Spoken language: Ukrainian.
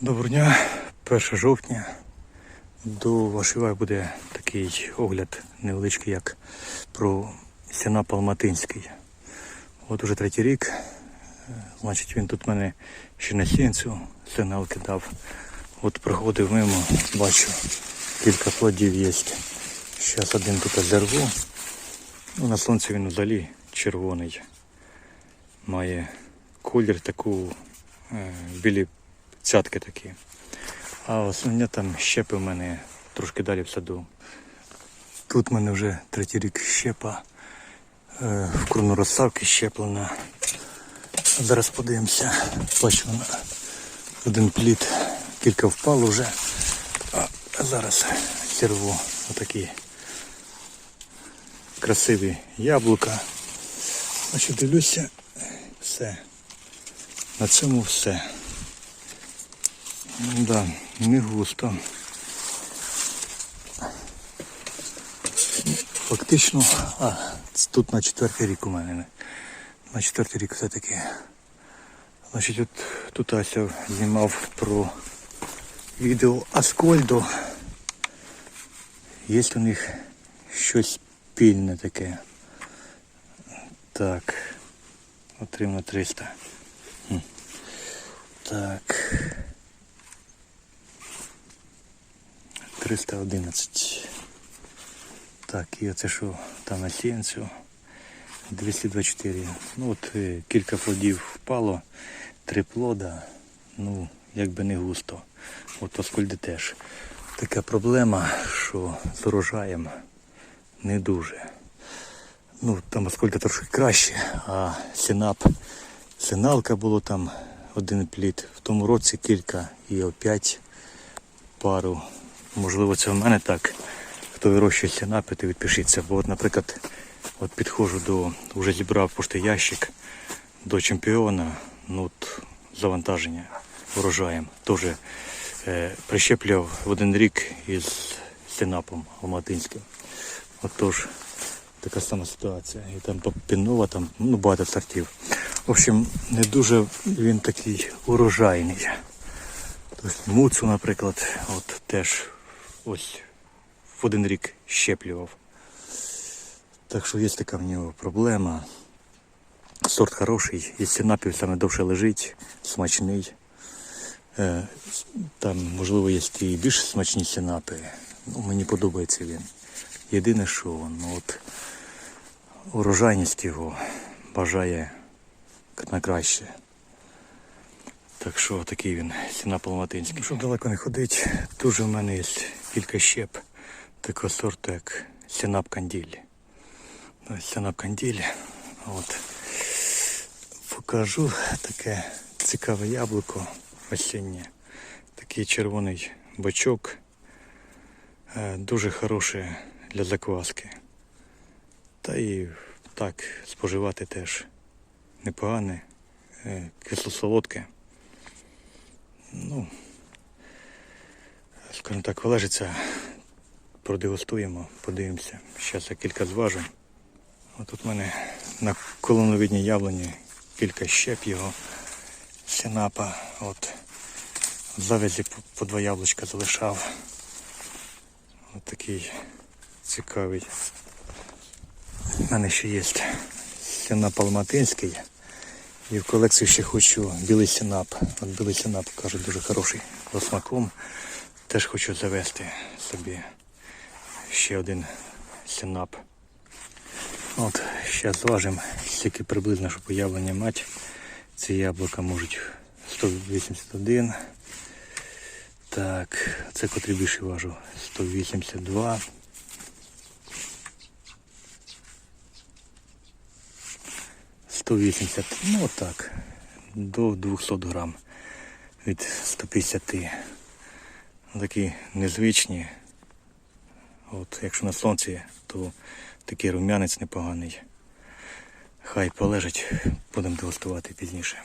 Доброго дня, 1 жовтня. До вашої уваги буде такий огляд невеличкий, як про сіна Палматинський. От уже третій рік. Значить, він тут мене ще на сінцю сигнал кидав. От проходив мимо, бачу, кілька плодів є. Зараз один тут зерву. Ну, на сонці він взагалі червоний. Має колір таку е, білі цятки такі. А основне там щепи в мене трошки далі в саду. Тут в мене вже третій рік щепа. Е, в крону розставки щеплена. Зараз подивимося. Бачу один плід, кілька впало вже. А зараз зірву отакі красиві яблука. Значить, дивлюся, все. На цьому все. Ну Да, не густо. Фактично, а, тут на четвертий рік у мене. На четвертий рік все-таки. Значить, от тут Ася знімав про відео Аскольду. Є у них щось пільне таке. Так. Отримано 300. Хм. Так. 311. Так, і оце що там на сіянцю 224. Ну от е, кілька плодів впало, три плода, ну, якби не густо. От оскільки теж. Така проблема, що з урожаєм не дуже. Ну, там оскільки трошки краще, а синап, синалка було там один плід. В тому році кілька і опять пару. Можливо, це в мене так. Хто вирощує сінапи, то відпишіться. Бо, от, наприклад, от підходжу до, вже зібрав пошти ящик до чемпіона, ну от завантаження урожаєм. Теж е, прищеплював в один рік із синапом алматинським. Отож, така сама ситуація. І там пінова, там ну, багато сортів. В общем, не дуже він такий урожайний. Тобто муцу, наприклад, от теж ось в один рік щеплював. Так що є така в нього проблема. Сорт хороший, і сінапів саме довше лежить, смачний. Е, Там, можливо, є і більш смачні сінапи. Ну, мені подобається він. Єдине, що ну, от, урожайність його бажає на краще. Так що такий він, сіна Палматинський. Щоб далеко не ходить, дуже в мене є кілька щеп такого сорту, як сінап канділь. Ось сінап канділь. От. Покажу таке цікаве яблуко осіннє. Такий червоний бачок. Е, Дуже хороше для закваски. Та і так споживати теж непогане, е, кисло-солодке. Ну, скажімо так, вилежиться, продегустуємо, подивимося. Зараз я кілька зважу. Отут у мене на колоновидній яблуні кілька щеп його синапа. От в завязі по, два яблучка залишав. От такий цікавий. У мене ще є синап алматинський. І в колекцію ще хочу білий синап. От білий синап, кажуть, дуже хороший за смаком. Теж хочу завести собі ще один синап. От, зараз зважимо, скільки приблизно, щоб уявлення мати. Ці яблука можуть 181. Так, це котрі більше важу 182. Сто вісімдесят, ну отак, до 200 грам від 150. Такі незвичні. От, якщо на сонці, то такий рум'янець непоганий. Хай полежить, будемо дегустувати пізніше.